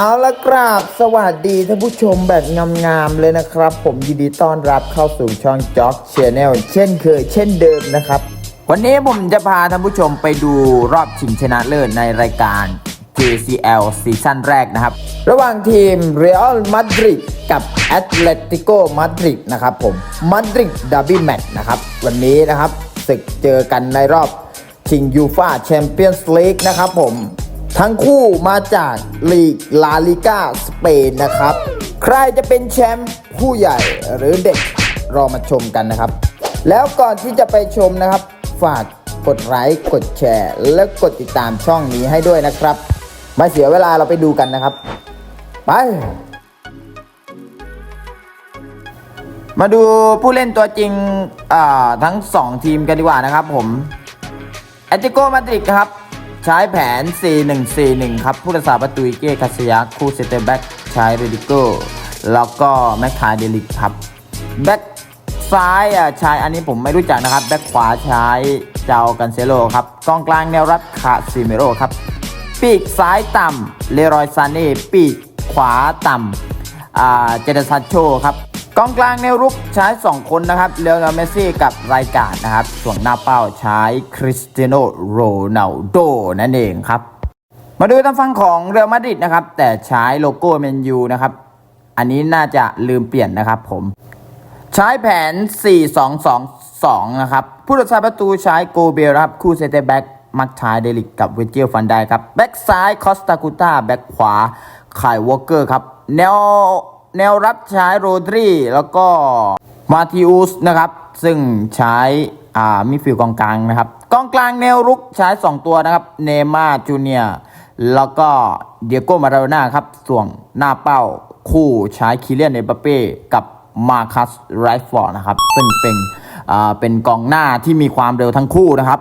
เอาละครับสวัสดีท่านผู้ชมแบบงามๆเลยนะครับ ผมยินดีต้อนรับเข้าสู่ช่องจ็อกเชนแนลเช่นเคยเช่นเดิมนะครับ วันนี้ผมจะพาท่านผู้ชมไปดูรอบชิงชนะเลิศในรายการ JCL ซีซั่นแรกนะครับ ระหว่างทีม Real Madrid กับ Atletico Madrid นะครับผม Madrid Derby Match นะครับ วันนี้นะครับศึกเจอกันในรอบชิงยูฟาแชมเปี้ยนส์ลีกนะครับผม ทั้งคู่มาจากลีกลาลิก้าสเปนนะครับ ใครจะเป็นแชมป์ผู้ใหญ่หรือเด็กรอมาชมกันนะครับ แล้วก่อนที่จะไปชมนะครับ ฝากกดไลค์กดแชร์ และกดติดตามช่องนี้ให้ด้วยนะครับ ไม่เสียเวลาเราไปดูกันนะครับ ไป มาดูผู้เล่นตัวจริงทั้ง 2 ทีมกันดีกว่านะครับผมแอตติโกมาดริดครับ ใช้แผน 4-1-4-1 ครับ ผู้รักษาประตูอิเก้คาสยาคู่เซเตอร์แบ็กใช้เรดิโก้แล้วก็แมคคาเดลิกครับแบ็กซ้ายอะใช้อันนี้ผมไม่รู้จักนะครับ แบ็กขวาใช้เจ้ากันเซโลครับกองกลางแนวรับคาซิเมโรครับ ปีกซ้ายต่ำเลรอยซาเน่ปีกขวาต่ำอ่าเจเดซันโชครับ กองกลางแนวรุกใช้ 2 คนนะครับเลโอเนลเมสซี่กับรายการนะครับ ส่วนหน้าเป้าใช้คริสเตียโนโรนัลโดนั่นเองครับ มาดูทางฝั่งของเรอัลมาดริดนะครับ แต่ใช้โลโก้เมนยูนะครับ อันนี้น่าจะลืมเปลี่ยนนะครับผม ใช้แผน 4-2-2-2 นะครับ ผู้รักษาประตูใช้โกเบลครับ คู่เซเตแบ็กมักชายเดลิกกับเวเจลฟันไดครับ แบ็กซ้ายคอสตาคูต้าแบ็กขวาไคายวอเกอร์ครับ แนว แนวรับใช้โรดรีแล้วก็มาทิอุสนะครับ ซึ่งใช้อ่ามิฟิลกองกลางนะครับกองกลางแนวรุกใช้ 2 ตัวนะครับเนม่าจูเนียแล้วก็เดียโกมาราโดน่าครับส่วนหน้าเป้าคู่ใช้คิเลียนเอเปเป้กับมาคัสไรฟอร์นะครับ ซึ่งเป็นอ่าเป็นกองหน้าที่มีความเร็วทั้งคู่นะครับ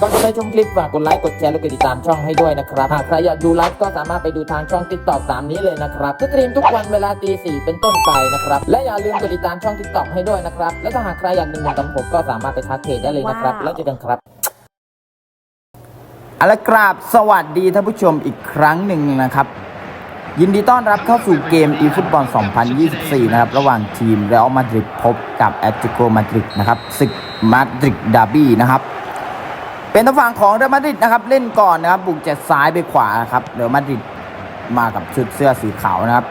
ก่อนจะไปชมคลิปฝากกดไลค์กดแชร์และกดติดตามช่องให้ด้วยนะครับหากใครอยากดูไลฟ์ก็สามารถไปดูทางช่องติ๊กต็อกตามนี้เลยนะครับสตรีมทุกวันเวลาตีสี่เป็นต้นไปนะครับและอย่าลืมกดติดตามช่องติ๊กต็อกให้ด้วยนะครับและถ้าหากใครอยากดึงเงินกับผมก็สามารถไปทักเพจได้เลยนะครับว้าว แล้วเจอกันครับ เอาละครับสวัสดีท่านผู้ชมอีกครั้งหนึ่งนะครับ ยินดีต้อนรับเข้าสู่เกม e ฟุตบอล2024 นะครับ ระหว่างทีมเรอัลมาดริดพบกับแอตติโกมาดริดนะครับศึกมาดริดดาร์บี้นะครับ เป็นทางฝั่งของเรอัลมาดริดนะครับเล่นก่อนนะครับบุกจากซ้ายไปขวาครับเรอัลมาดริดมากับชุดเสื้อสีขาวนะครับ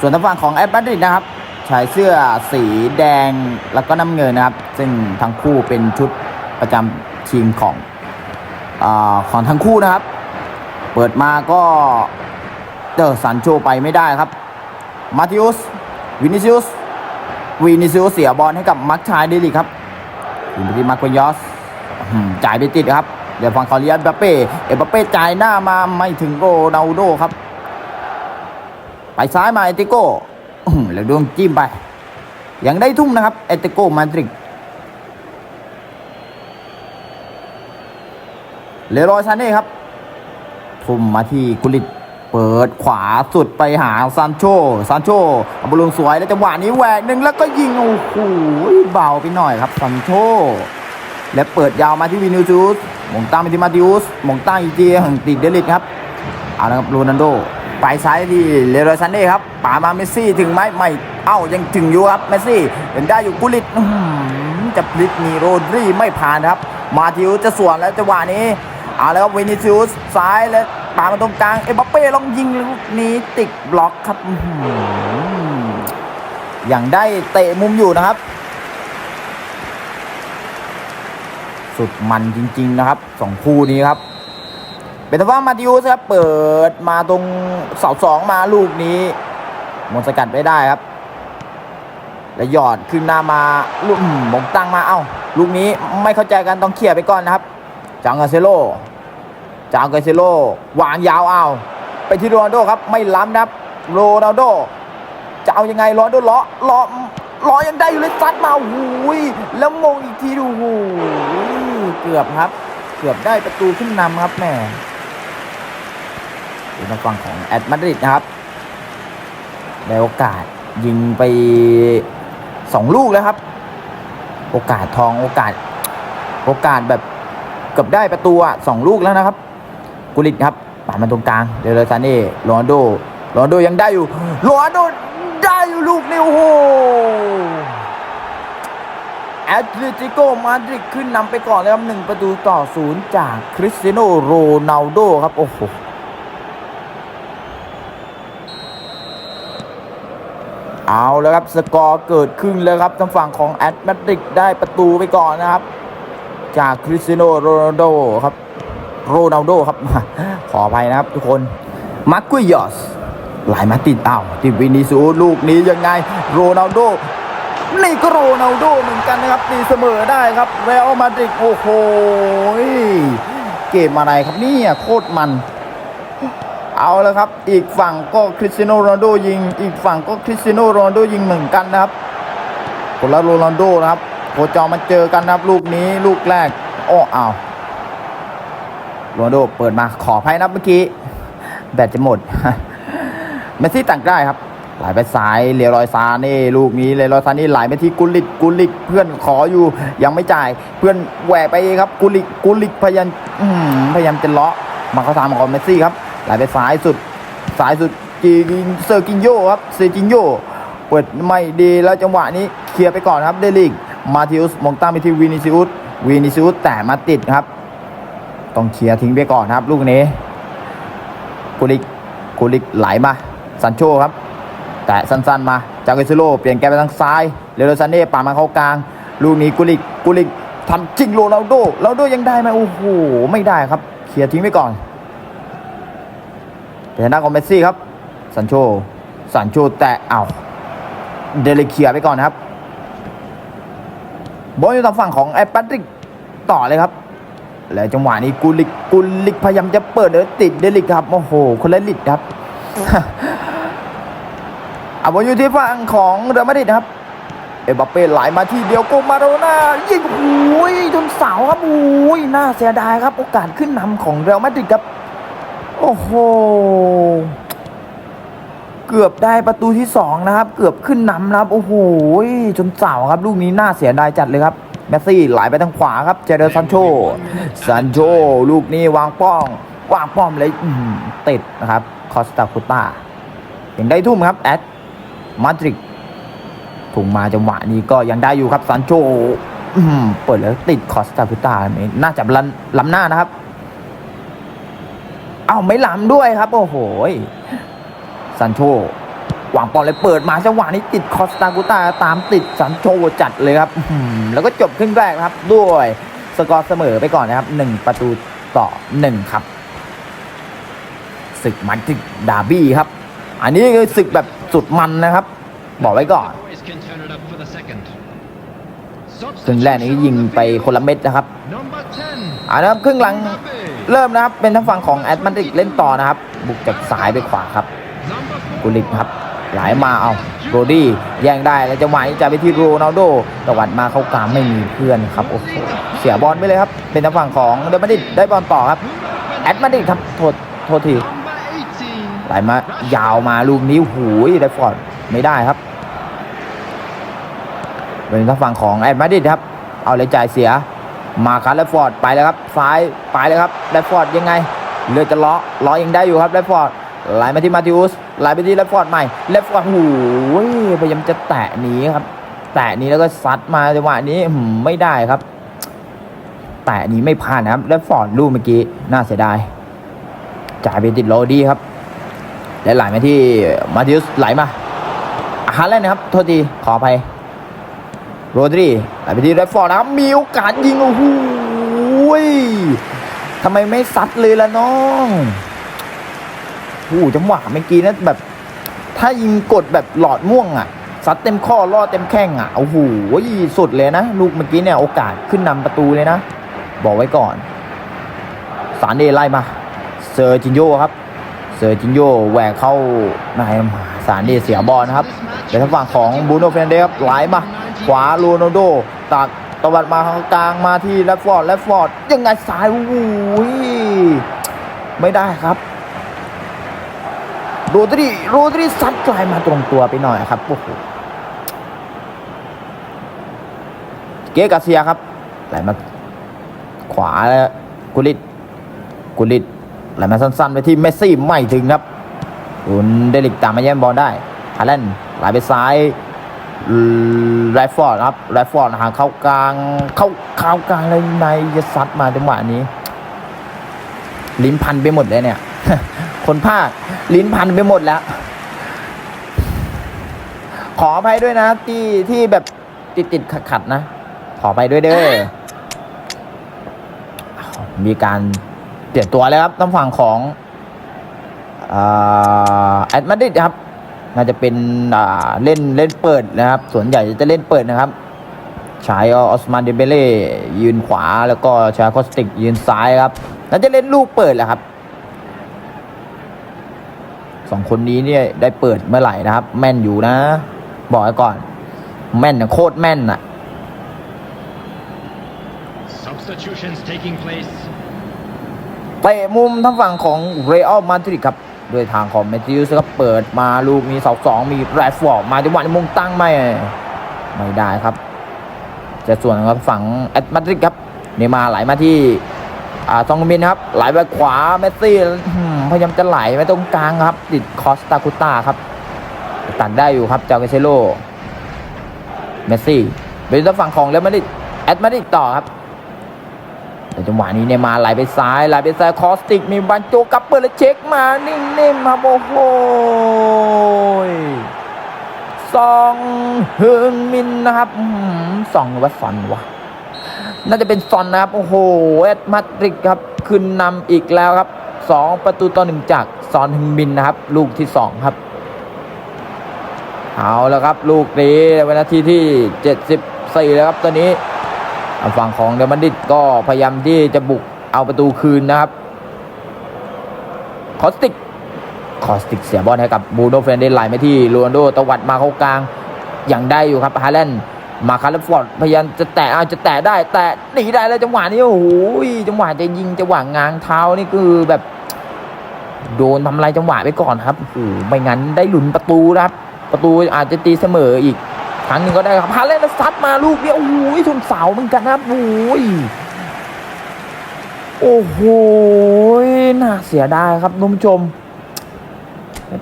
ส่วนทางฝั่งของแอตมาดริดนะครับใช้เสื้อสีแดงแล้วก็น้ำเงินนะครับ ซึ่งทั้งคู่เป็นชุดประจำทีมของอของทั้งคู่นะครับ เปิดมาก็เจอสันโชไปไม่ได้ครับมาติอุสวินิซิอุสวินิซิอุสเสียบอลให้กับมักชายเดลิกครับยิงไปที่มาร์กยอสอื้อหือ จ่ายไปติดครับ เดี๋ยวฟังคอริอันเปเป้เอเปเป้จ่ายหน้ามาไม่ถึงโรนัลโดครับ ไปซ้ายมาเอติโก้แล้วดวงจิ้มไป ยังได้ทุ่มนะครับเอติโก้มาดริดเลโรยซาเน่ครับ ทุ่มมาที่กุลิตเปิดขวาสุดไปหาซานโชซานโชบอลลงสวยแล้วจังหวะนี้แหวกหนึ่งแล้วก็ยิง โอ้โหเบาไปหน่อยครับซานโช และเปิดยาวมาที่วินิจูสมงตั้งไปที่มาติอุสมงตั้งอีกทีห่งติดเดลิตครับเอาละครับโรนัลโดไปซ้ายที่เลโรยซาเน่ครับป่ามาเมสซี่ถึงไหมไม่เอ้ายังถึงอยู่ครับเมสซี่ยังได้อยู่กุลิตจะพลิกมีโรดรีไม่ผ่านครับ มาติอุสจะสวนแล้วจังหวะนี้เอาแล้วครับวินิซิอุสซ้ายแล้วปามาตรงกลางเอ็มบัปเป้ลองยิงลูกนี้ติดบล็อกครับอย่างได้เตะมุมอยู่นะครับ สุดมันจริง ๆ นะครับสองคู่นี้ครับ เป็นต่ว่ามาดิอุสครับเปิดมาตรงเสาสองมาลูกนี้มดสกัดไม่ได้ครับ แล้วหยอดขึ้นหน้ามาลูกมงตั้งมาเอ้า ลูกนี้ไม่เข้าใจกันต้องเคลียร์ไปก่อนนะครับ จางกาเซโลจางกาเซโลวางยาวเอาไปที่โรนัลโดครับไม่ล้ำนะครับโรนัลโดจะเอายังไงโรนัลโดล้อล้อล้อยังได้อยู่เลยซัดมาโอ้โหูยแล้วมงอีกทีดูโอ้ เกือบครับ เกือบได้ประตูขึ้นนำครับแม่ดูทางฝั่งของแอตมาดริดนะครับได้โอกาสยิงไปสองลูกแล้วครับ โอกาสทองโอกาส โอกาสแบบเกือบได้ประตูอะสองลูกแล้วนะครับ กุลิตครับป่าดมันตรงกลางเดลซาเน่โรนโดโรนโดยังได้อยู่โรนโดได้อยู่ลูกนี้โอ้โห แอตเลติโกมาดริดขึ้นนำไปก่อนเลยครับหนึ่งประตูต่อศูนย์จากคริสเตียโนโรนัลโดครับ โอ้โหเอาแล้วครับสกอร์เกิดขึ้นแล้วครับทางฝั่งของแอตมาดริดได้ประตูไปก่อนนะครับ จากคริสเตียโนโรนัลโดครับโรนัลโดครับ ขออภัยนะครับทุกคนมาร์กุยอสไหลมาติดเอ้าติดวินิสูลูกนี้ยังไงโรนัลโด นี่ก็โรนัลโดเหมือนกันนะครับตีเสมอได้ครับเรอัลมาดริดโอ้โหเกมอะไรครับเนี่ยโคตรมัน เอาแล้วครับ อีกฝั่งก็คริสเตียโนโรนัลโดยิง อีกฝั่งก็คริสเตียโนโรนัลโดยิงเหมือนกันนะครับคนละโรนัลโดนะครับโคจรมาเจอกันนะครับ ลูกนี้ลูกแรกโอ้เอ้าโรนัลโดเปิดมาขออภัยนะครับเมื่อกี้ แบตจะหมดเมสซี่ต่างได้ครับ ไหลไปซ้ายเลียรอยซาเน่ลูกนี้เลรอยซานี่ไหลไปที่กุลิกกุลิกเพื่อนขออยู่ยังไม่จ่ายเพื่อนแหวกไปครับกุลิกกุลิกพยายามพยายามจะเลาะมาเข้าทางของเมสซี่ครับไหลไปซ้ายสุดซ้ายสุดจีเซอร์กินโยครับเซอร์กินโยเปิดไม่ดีแล้วจังหวะนี้เคลียร์ไปก่อนครับเดลิกมาทิอุสมองตั้งไปที่วินิซิอุสวินิซิอุสแต่มาติดครับ ต้องเคลียร์ทิ้งไปก่อนครับ ลูกนี้กุลิกกุลิกไหลมาซันโชครับ แต่สั้นๆมาจากเอซิโลเปลี่ยนแกไปทางซ้ายเลโรซานเน่ป่าดมาเข้ากลาง ลูกนี้กุลิกกุลิกทำจริงโรนัลโดโรนัลโดยังได้ไหมโอ้โหไม่ได้ครับเคลียร์ทิ้งไปก่อนเป็นทางด้านของเมสซี่ครับซันโชซันโชแต่เอาเดลิเคลียไปก่อนนะครับบอลอยู่ทางฝั่งของแอปแปตริกต่อเลยครับ แล้วจังหวะนี้กุลิกกุลิกพยายามจะเปิดเดยวติดเดลิกครับโอ้โหคนละลิดครับ เอาบอลอยู่ที่ฝั่งของเรอัลมาดริดนะครับเอ็มบัปเป้ไหลมาที่เดียวโกมาโรน่ายิงโอ้ยจนเสาครับโอ้ยน่าเสียดายครับ โอกาสขึ้นนำของเรอัลมาดริดครับ โอ้โห เกือบได้ประตูที่สองนะครับ เกือบขึ้นนำนะครับ โอ้โห จนเสาครับ ลูกนี้น่าเสียดายจัดเลยครับ เมสซี่ไหลไปทางขวาครับ เจเดอร์ซันโชซันโชลูกนี้วางป้อง วางป้อมเลยติดนะครับ คอสตาคูต้ายังได้ทุ่มครับแอด มาดริดถุงมาจังหวะนี้ก็ยังได้อยู่ครับซันโชเปิดแล้วติดคอสตาคูต้าน่าจะล้ำล้ำหน้านะครับ เอาไม่ล้ำด้วยครับ โอ้โหซันโชวางบอลเลยเปิดมาจังหวะนี้ติดคอสตากูตาตามติดซันโชจัดเลยครับแล้วก็จบครึ่งแรกครับ ด้วยสกอร์เสมอไปก่อนนะครับหนึ่งประตูต่อหนึ่งครับศึกมันติดดาบี้ครับ อันนี้คือศึกแบบ สุดมันนะครับ บอกไว้ก่อน Boys can turn it up for the second. ครึ่งแรกนี้ยิงไปคนละเม็ดนะครับ Number 10. อ่านะครับครึ่งหลังเริ่มนะครับ เป็นทางฝั่งของแอตแลนติกเล่นต่อนะครับ บุกจากซ้ายไปขวาครับ Number กุลิกครับไหลมาเอาโรดี้แย่งได้แล้วจังหวะนี้จะไปที่โรนัลโดตวัดมาเข้ากลางไม่มีเพื่อนครับโอ้โหเสียบอลไปเลยครับ เป็นทางฝั่งของเดลมาดริดได้บอลต่อครับ แอตมาดริดครับโทษโทษที Number 18. ไหลมายาวมาลูกนี้หูยไดฟอร์ดไม่ได้ครับ เป็นทางฝั่งของแอตมาดิดครับ เอาเลยจ่ายเสีย มาครับแลฟฟอร์ดไปแล้วครับซ้ายไปเลยครับแลฟฟอร์ดยังไงเลือจะล้อล้อยังได้อยู่ครับแลฟฟอร์ดไหลมาที่มาติอุสไหลไปที่แลฟฟอร์ดใหม่แลฟฟอร์ดหูยพยายามจะแตะหนีครับ แตะนี้แล้วก็ซัดมาจังหวะนี้ไม่ได้ครับ แตะนี้ไม่ผ่านนะครับแลฟฟอร์ดลูกเมื่อกี้น่าเสียดายจ่ายไปติดโรดี้ครับ และไหลมาที่มาติอุสไหลมาฮาแลนด์นะครับโทษทีขออภัยโรดรีไหลไปที่แรดฟอร์ดนะครับมีโอกาสยิงโอ้โหทำไมไม่ซัดเลยล่ะน้องโอ้โหจังหวะเมื่อกี้นะแบบ ถ้ายิงกดแบบหลอดม่วงอะซัดเต็มข้อล่อเต็มแข้งอะโอ้โหสุดเลยนะ ลูกเมื่อกี้เนี่ยโอกาสขึ้นนำประตูเลยนะ บอกไว้ก่อน สารเดไล่มา เซอร์จินโยครับ เซอร์จินโยแหวกเข้าในสารเดเสียบอลนะครับเป็นทางฝั่งของบูโนเฟนเดสไหลมา ขวาโนโด ตักตวัดมาทางกลางมาที่แรดฟอร์ดแรดฟอร์ดยังไงสายโอ้ยไม่ได้ครับโรดรีโรดรีซัดไกลมาตรงตัวไปหน่อยครับโอ้โหเกกาเซียครับไหลมาขวาแล้วกุลิตกุลิต ไหลมาสั้นๆไปที่เมสซี่ไม่ถึงครับคุณเดลิกตามมาแย่งบอลได้ฮาแลนด์ไหลไปซ้ายไรฟอร์ดครับไรฟอร์ดหาเข้ากลาง เข้าเข้ากลางเลยในจะซัดมาจังหวะนี้ ลิ้นพันไปหมดเลยเนี่ย คนภาคลิ้นพันไปหมดแล้ว ขออภัยด้วยนะที่ที่แบบติดติดขัดขัดๆนะ ขอไปด้วยเด้อมีการเป ลี่ยนตัวแล้วครับต้องฝั่งของแอดมาดริดครับ น่าจะเป็นเล่นเล่นเปิดนะครับ ส่วนใหญ่จะเล่นเปิดนะครับชายออสมานเดเบเล่ยืนขวาแล้วก็ชาโคสติกยืนซ้ายครับ น่าจะเล่นลูกเปิดแหละครับสองคนนี้เนี่ยได้เปิดเมื่อไหร่นะครับ แม่นอยู่นะ บอกไว้ก่อน แม่นนะโคตรแม่นนะ Substitutions taking place. เตะมุมทางฝั่งของเรอัลมาดริดครับโดยทางของเมทิวส์ครับเปิดมาลูกนี้เสาสองมีแรดฟอร์ดมาจังหวะในี้มตั้งไม่ไม่ได้ครับ จะส่วนของฝั่งแอตมาดริดครับเนย์มาไหลมาที่อ่าซองมินครับ ไหลไปขวาเมสซี่พยายามจะไหลไปตรงกลางครับ ติดคอสตาคุต้าครับ ตัดได้อยู่ครับเจ้าเกเซโลเมสซี่เป็นทางฝั่งของเรอัลมาดริดแอตมาดริดต่อครับ แต่จังหวะนี้เนี่ยมาไหลไปซ้ายไหลไปซ้ายคอสติกมีบันโจกับเปิดแล้วเช็คมานิ่มๆครับโอ้โหยซองเฮิงมินนะครับอื้อหือซองว่าซอนวะน่าจะเป็นซอนนะครับโอ้โหเอ็ดมาดริดครับขึ้นนำอีกแล้วครับสองประตูต่อหนึ่งจากซอนฮึงมินนะครับ ลูกที่สองครับ เอาแล้วครับ ลูกนี้เป็นนาทีที่74แล้วครับตอนนี้ ฝั่งของเดมันดิดก็พยายามที่จะบุกเอาประตูคืนนะครับ คอสติก คอสติกเสียบอลให้กับบูโนเฟนเดนไหลไม่ที่โรนโดตวัดมาเข้ากลางอย่างได้อยู่ครับฮาแลนด์มาคาร์ลฟอร์ดพยายามจะแตะเอาจะแตะได้ แต่หนีได้แล้วจังหวะนี้โอ้โหจังหวะจะยิงจังหวะง้างเท้านี่คือแบบโดนทำลายจังหวะไปก่อนครับโอ้ไม่งั้นได้หลุนประตูครับ ประตูอาจจะตีเสมออีก ครั้งหนึ่งก็ได้ครับฮาเลนซัดมาลูกเดียวโอ้โหชนเสาเหมือนกันนะบโอ้ยโอ้โหน่าเสียดายครับท่านผู้ชม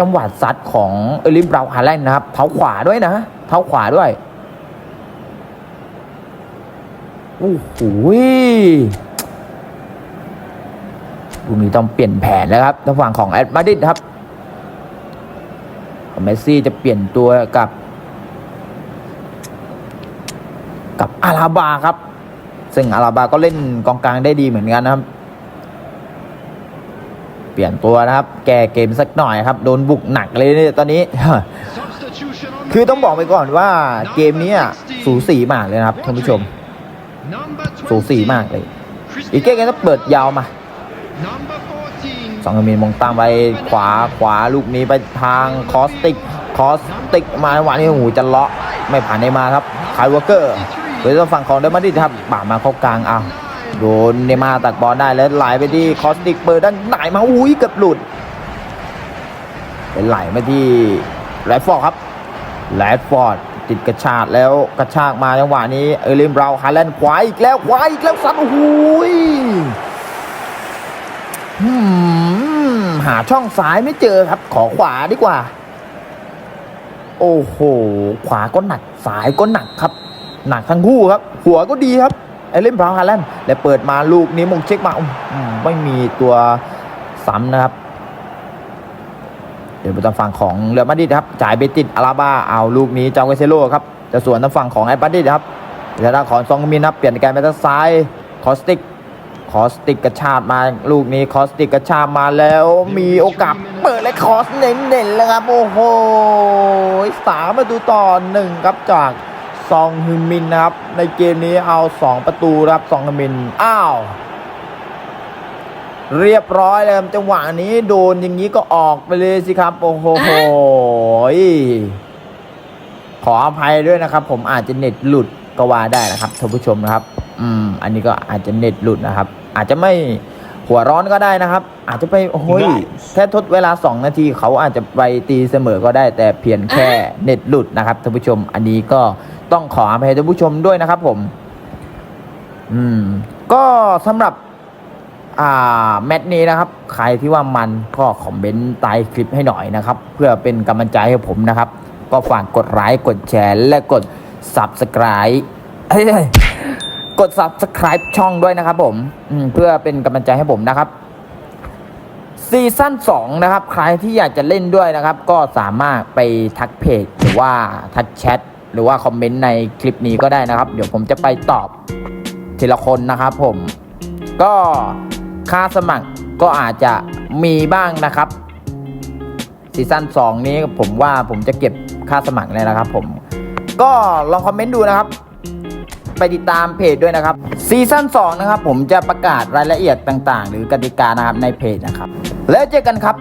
จังหวะซัดของเอลิมบราวน์ฮาเลนนะครับ เท้าขวาด้วยนะเท้าขวาด้วยโอ้โหลูกนี้ต้องเปลี่ยนแผนแล้วครับทางฝั่งของแอดมาดิดครับเมสซี่จะเปลี่ยนตัวกับ กับอาราบาครับ ซึ่งอาราบาก็เล่นกองกลางได้ดีเหมือนกันนะครับ เปลี่ยนตัวนะครับ แก้เกมสักหน่อยครับ โดนบุกหนักเลยเนี่ยตอนนี้ คือต้องบอกไปก่อนว่าเกมนี้สูสีมากเลยนะครับท่านผู้ชม สูสีมากเลย อีกเกมก็เปิดยาวมาสองมินมองตามไปขวาขวาลูกนี้ไปทางคอสติก คอสติกมาหวันนี้โอ้โหจะเลาะไม่ผ่านในมาครับคายวอเกอร์ โดยทางฝั่งของเดนมาดิครับป่ามาเข้ากลางเอาโดนเนย์มาตัดบอลได้แล้วไหลไปที่คอสติกเปิดด้านไหนมาอุ้ยเกือบหลุดเป็นไหลมาที่แรดฟอร์ดครับแรดฟอร์ดติดกระชากแล้วกระชากมาจังหวะนี้เอลิมบราห์ฮาแลนด์ขวาอีกแล้วขวาอีกแล้วสัตว์โอ้โหยหาช่องซ้ายไม่เจอครับ ขอขวาดีกว่า โอ้โห ขวาก็หนักซ้ายก็หนักครับ หนักทั้งคู่ครับ หัวก็ดีครับไอเล่นพราวฮาแลนด์และเปิดมาลูกนี้มงเช็คมาอืมไม่มีตัวซ้ำนะครับ เดี๋ยวไปทางฝั่งของเรอัลมาดริดครับ จ่ายไปติดอาราบาเอาลูกนี้จางเวเซโลครับจะสวนทางฝั่งของแอตมาดริดครับเดี๋ยวทางของซองมินครับเปลี่ยนการไปทางซ้ายคอสติกคอสติกกระชากมาลูกนี้คอสติกกระชากมาแล้วมีโอกาสเปิดและคอสเน้นๆแล้วครับโอ้โหสามประตูต่อหนึ่งครับจาก ซองฮึมมินนะครับ ในเกมนี้เอาสองประตูครับซองฮึมมิน อ้าว เรียบร้อยเลยครับจังหวะนี้โดนอย่างนี้ก็ออกไปเลยสิครับ โอ้โหขออภัยด้วยนะครับ ผมอาจจะเน็ตหลุดก็ว่าได้นะครับท่านผู้ชมนะครับ อืม อันนี้ก็อาจจะเน็ตหลุดนะครับ อาจจะไม่ หัวร้อนก็ได้นะครับ อาจจะไปโอ้ยแค่ทดเวลา 2 นาทีเขาอาจจะไปตีเสมอก็ได้ แต่เพียงแค่เน็ตหลุดนะครับท่านผู้ชมอันนี้ก็ต้องขออภัยท่านผู้ชมด้วยนะครับ ผม อืม ก็สำหรับ อ่า แมตช์นี้นะครับ ใครที่ว่ามันก็คอมเมนต์ใต้คลิปให้หน่อยนะครับ เพื่อเป็นกำลังใจให้ผมนะครับ ก็ฝากกดไลค์กดแชร์และกด Subscribe เฮ้ย กด Subscribe ช่องด้วยนะครับผมมเพื่อเป็นกำลังใจให้ผมนะครับซีซั่น2นะครับ ใครที่อยากจะเล่นด้วยนะครับ ก็สามารถไปทักเพจหรือว่าทักแชทหรือว่าคอมเมนต์ในคลิปนี้ก็ได้นะครับ เดี๋ยวผมจะไปตอบทีละคนนะครับผม ก็ค่าสมัครก็อาจจะมีบ้างนะครับซีซั่น2 นี้ผมว่าผมจะเก็บค่าสมัครเลยนะครับผม ก็ลองคอมเมนต์ดูนะครับ ไปติดตามเพจด้วยนะครับซีซั่น2นะครับผมจะประกาศรายละเอียดต่างๆ หรือกติกานะครับในเพจนะครับ แล้วเจอกันครับ